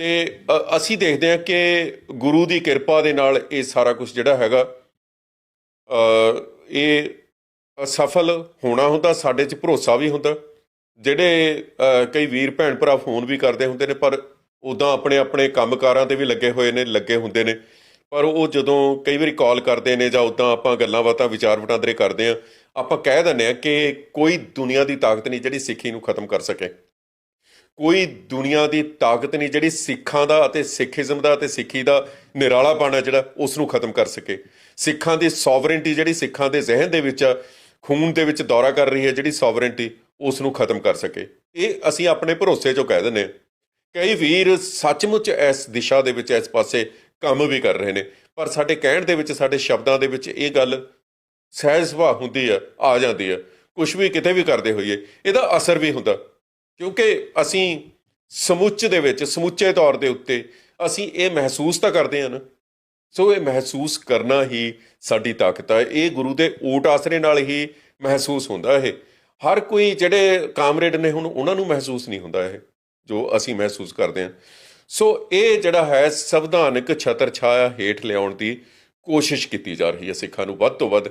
ਤੇ ਅਸੀਂ ਦੇਖਦੇ ਹਾਂ ਕਿ ਗੁਰੂ ਦੀ ਕਿਰਪਾ ਦੇ ਨਾਲ ਇਹ ਸਾਰਾ ਕੁਝ ਜਿਹੜਾ ਹੈਗਾ ਇਹ ਸਫਲ ਹੋਣਾ ਹੁੰਦਾ, ਸਾਡੇ 'ਚ ਭਰੋਸਾ ਵੀ ਹੁੰਦਾ। ਜਿਹੜੇ ਕਈ ਵੀਰ ਭੈਣ ਭਰਾ ਫੋਨ ਵੀ ਕਰਦੇ ਹੁੰਦੇ ਨੇ, ਪਰ ਉਦਾਂ ਆਪਣੇ ਆਪਣੇ ਕੰਮਕਾਰਾਂ ਤੇ ਵੀ ਲੱਗੇ ਹੋਏ ਨੇ, ਲੱਗੇ ਹੁੰਦੇ ਨੇ। ਪਰ ਉਹ ਜਦੋਂ ਕਈ ਵਾਰੀ ਕਾਲ ਕਰਦੇ ਨੇ ਜਾਂ ਉਦਾਂ ਆਪਾਂ ਗੱਲਾਂ ਬਾਤਾਂ, ਵਿਚਾਰ ਵਟਾਂਦਰੇ ਕਰਦੇ ਆ ਆਪਾਂ ਕਹਿ ਦਿੰਦੇ ਆ ਕਿ ਕੋਈ ਦੁਨੀਆ ਦੀ ਤਾਕਤ ਨਹੀਂ ਜਿਹੜੀ ਸਿੱਖੀ ਨੂੰ ਖਤਮ ਕਰ ਸਕੇ। ਕੋਈ ਦੁਨੀਆ ਦੀ ਤਾਕਤ ਨਹੀਂ ਜਿਹੜੀ ਸਿੱਖਾਂ ਦਾ ਅਤੇ ਸਿੱਖੀਜ਼ਮ ਦਾ ਅਤੇ ਸਿੱਖੀ ਦਾ ਨਿਰਾਲਾ ਹੈ ਜਿਹੜਾ ਉਸ ਨੂੰ ਖਤਮ ਕਰ ਸਕੇ। ਸਿੱਖਾਂ ਦੀ ਸੋਵਰੇਨਟੀ ਜਿਹੜੀ ਸਿੱਖਾਂ ਦੇ ਜ਼ਿਹਨ ਦੇ ਵਿੱਚ, ਖੂਨ ਦੇ ਵਿੱਚ ਦੌਰਾ ਕਰ ਰਹੀ ਹੈ ਜਿਹੜੀ ਸੋਵਰੇਨਟੀ ਉਸ ਨੂੰ ਖਤਮ ਕਰ ਸਕੇ। ਇਹ ਅਸੀਂ ਆਪਣੇ ਭਰੋਸੇ ਚੋਂ ਕਹਿ ਦਿੰਦੇ ਹਾਂ। ਕਈ ਵੀਰ ਸੱਚਮੁੱਚ ਇਸ ਦਿਸ਼ਾ ਦੇ ਵਿੱਚ, ਇਸ ਪਾਸੇ ਕੰਮ ਵੀ ਕਰ ਰਹੇ ਨੇ। ਪਰ ਸਾਡੇ ਕਹਿਣ ਦੇ ਵਿੱਚ, ਸਾਡੇ ਸ਼ਬਦਾਂ ਦੇ ਵਿੱਚ ਇਹ ਗੱਲ ਸਹਿਜ ਸੁਭਾਅ ਹੁੰਦੀ ਆ ਆ ਜਾਂਦੀ ਆ ਕੁਝ ਵੀ ਕਿਤੇ ਵੀ ਕਰਦੇ ਹੋਈਏ, ਇਹਦਾ ਅਸਰ ਵੀ ਹੁੰਦਾ। ਕਿਉਂਕਿ ਅਸੀਂ ਸਮੁੱਚ ਦੇ ਵਿੱਚ, ਸਮੁੱਚੇ ਤੌਰ ਦੇ ਉੱਤੇ ਅਸੀਂ ਇਹ ਮਹਿਸੂਸ ਤਾਂ ਕਰਦੇ ਹਾਂ ਨਾ। ਸੋ ਇਹ ਮਹਿਸੂਸ ਕਰਨਾ ਹੀ ਸਾਡੀ ਤਾਕਤ ਹੈ ਇਹ ਗੁਰੂ ਦੇ ਓਟ ਆਸਰੇ ਨਾਲ ਹੀ ਮਹਿਸੂਸ ਹੁੰਦਾ ਇਹ। ਹਰ ਕੋਈ ਜਿਹੜੇ ਕਾਮਰੇਡ ਨੇ ਹੁਣ, ਉਹਨਾਂ ਨੂੰ ਮਹਿਸੂਸ ਨਹੀਂ ਹੁੰਦਾ ਇਹ, ਜੋ ਅਸੀਂ ਮਹਿਸੂਸ ਕਰਦੇ ਹਾਂ। ਸੋ ਇਹ ਜਿਹੜਾ ਹੈ ਸੰਵਿਧਾਨਕ ਛਤਰ ਛਾਇਆ ਹੇਠ ਲਿਆਉਣ ਦੀ ਕੋਸ਼ਿਸ਼ ਕੀਤੀ ਜਾ ਰਹੀ ਹੈ ਸਿੱਖਾਂ ਨੂੰ। ਵੱਧ ਤੋਂ ਵੱਧ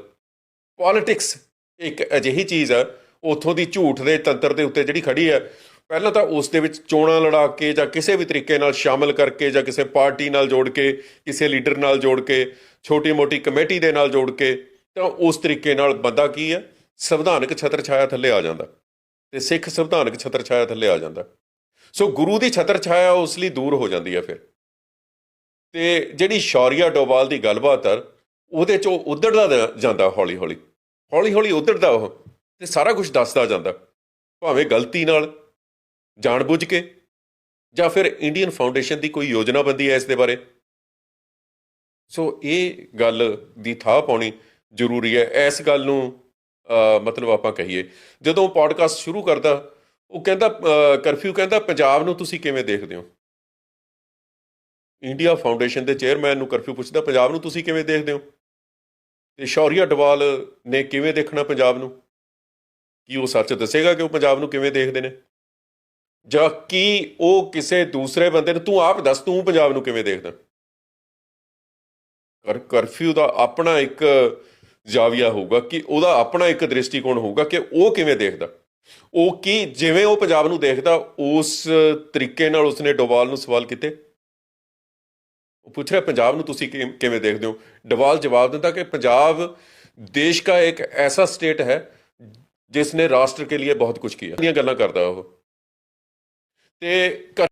ਪੋਲਿਟਿਕਸ ਇੱਕ ਅਜਿਹੀ ਚੀਜ਼ ਹੈ ਉਥੋਂ ਦੀ ਝੂਠ ਦੇ ਤੰਤਰ ਦੇ ਉੱਤੇ ਜਿਹੜੀ ਖੜੀ ਹੈ, ਪਹਿਲਾਂ ਤਾਂ ਉਸ ਦੇ ਵਿੱਚ ਚੋਣਾਂ ਲੜਾ ਕੇ ਜਾਂ ਕਿਸੇ ਵੀ ਤਰੀਕੇ ਨਾਲ ਸ਼ਾਮਲ ਕਰਕੇ ਜਾਂ ਕਿਸੇ ਪਾਰਟੀ ਨਾਲ ਜੋੜ ਕੇ, ਕਿਸੇ ਲੀਡਰ ਨਾਲ ਜੋੜ ਕੇ, ਛੋਟੀ-ਮੋਟੀ ਕਮੇਟੀ ਦੇ ਨਾਲ ਜੋੜ ਕੇ, ਤਾਂ ਉਸ ਤਰੀਕੇ ਨਾਲ ਬੰਦਾ ਕੀ ਹੈ? ਸੰਵਿਧਾਨਕ ਛਤਰ ਛਾਇਆ ਥੱਲੇ ਆ ਜਾਂਦਾ ਤੇ ਸਿੱਖ ਸੰਵਿਧਾਨਕ ਛਤਰ ਛਾਇਆ ਥੱਲੇ ਆ ਜਾਂਦਾ। ਸੋ ਗੁਰੂ ਦੀ ਛਤਰ ਛਾਇਆ ਉਸ ਲਈ ਦੂਰ ਹੋ ਜਾਂਦੀ ਹੈ ਫਿਰ। ਤੇ ਜਿਹੜੀ ਸ਼ੌਰੀਆ ਡੋਵਾਲ ਦੀ ਗੱਲਬਾਤ ਹੈ, ਉਹਦੇ ਚੋਂ ਉਧੜਦਾ ਜਾ- ਜਾਂਦਾ ਹੌਲੀ ਹੌਲੀ ਹੌਲੀ ਹੌਲੀ ਉਧੜਦਾ ਉਹ। ਤੇ ਸਾਰਾ ਕੁਝ ਦੱਸਦਾ ਜਾਂਦਾ। ਭਾਵੇਂ ਗਲਤੀ ਨਾਲ, ਜਾਣਬੁੱਝ ਕੇ, ਜਾਂ ਫਿਰ ਇੰਡੀਅਨ ਫਾਊਂਡੇਸ਼ਨ ਦੀ ਕੋਈ ਯੋਜਨਾਬੰਦੀ ਹੈ ਇਸ ਦੇ ਬਾਰੇ। ਸੋ ਇਹ ਗੱਲ ਦੀ ਥਾਹ ਪਾਉਣੀ ਜ਼ਰੂਰੀ ਹੈ। ਇਸ ਗੱਲ ਨੂੰ ਮਤਲਬ ਆਪਾਂ ਕਹੀਏ। ਜਦੋਂ ਪੋਡਕਾਸਟ ਸ਼ੁਰੂ ਕਰਦਾ, ਉਹ ਕਹਿੰਦਾ ਕਰਫਿਊ ਕਹਿੰਦਾ, ਪੰਜਾਬ ਨੂੰ ਤੁਸੀਂ ਕਿਵੇਂ ਦੇਖਦੇ ਹੋ? ਇੰਡੀਆ ਫਾਊਂਡੇਸ਼ਨ ਦੇ ਚੇਅਰਮੈਨ ਨੂੰ ਕਰਫਿਊ ਪੁੱਛਦਾ, ਪੰਜਾਬ ਨੂੰ ਤੁਸੀਂ ਕਿਵੇਂ ਦੇਖਦੇ ਹੋ? ਤੇ ਸ਼ੌਰੀਆ ਡਵਾਲ ਨੇ ਕਿਵੇਂ ਦੇਖਣਾ ਪੰਜਾਬ ਨੂੰ? ਕੀ ਉਹ ਸੱਚ ਦੱਸੇਗਾ ਕਿ ਉਹ ਪੰਜਾਬ ਨੂੰ ਕਿਵੇਂ ਦੇਖਦੇ ਨੇ? ਜਾਂ ਕੀ ਉਹ ਕਿਸੇ ਦੂਸਰੇ ਬੰਦੇ ਨੂੰ ਤੂੰ ਆਪ ਦੱਸ, ਤੂੰ ਪੰਜਾਬ ਨੂੰ ਕਿਵੇਂ ਦੇਖਦਾ? ਕਰ, ਕਰਫਿਊ ਦਾ ਆਪਣਾ ਇੱਕ ਜਾਵੀਆ ਹੋਊਗਾ ਕਿ ਉਹਦਾ ਆਪਣਾ ਇੱਕ ਦ੍ਰਿਸ਼ਟੀਕੋਣ ਹੋਊਗਾ ਕਿ ਉਹ ਕਿਵੇਂ ਦੇਖਦਾ? ਉਹ ਕੀ ਜਿਵੇਂ ਉਹ ਪੰਜਾਬ ਨੂੰ ਦੇਖਦਾ, ਉਸ ਤਰੀਕੇ ਨਾਲ ਉਸਨੇ ਡੋਵਾਲ ਨੂੰ ਸਵਾਲ ਕੀਤੇ? ਉਹ ਪੁੱਛ ਰਿਹਾ, ਪੰਜਾਬ ਨੂੰ ਤੁਸੀਂ ਕਿ- ਕਿਵੇਂ ਦੇਖਦੇ ਹੋ? ਡਵਾਲ ਜਵਾਬ ਦਿੰਦਾ ਕਿ ਪੰਜਾਬ ਦੇਸ਼ ਦਾ ਇੱਕ ਐਸਾ ਸਟੇਟ ਹੈ ਜਿਸਨੇ ਰਾਸ਼ਟਰ ਕੇ ਲਈ ਬਹੁਤ ਕੁਝ ਕੀਤਾ ਇਹ ਗੱਲਾਂ ਕਰਦਾ ਉਹ। ਤੇ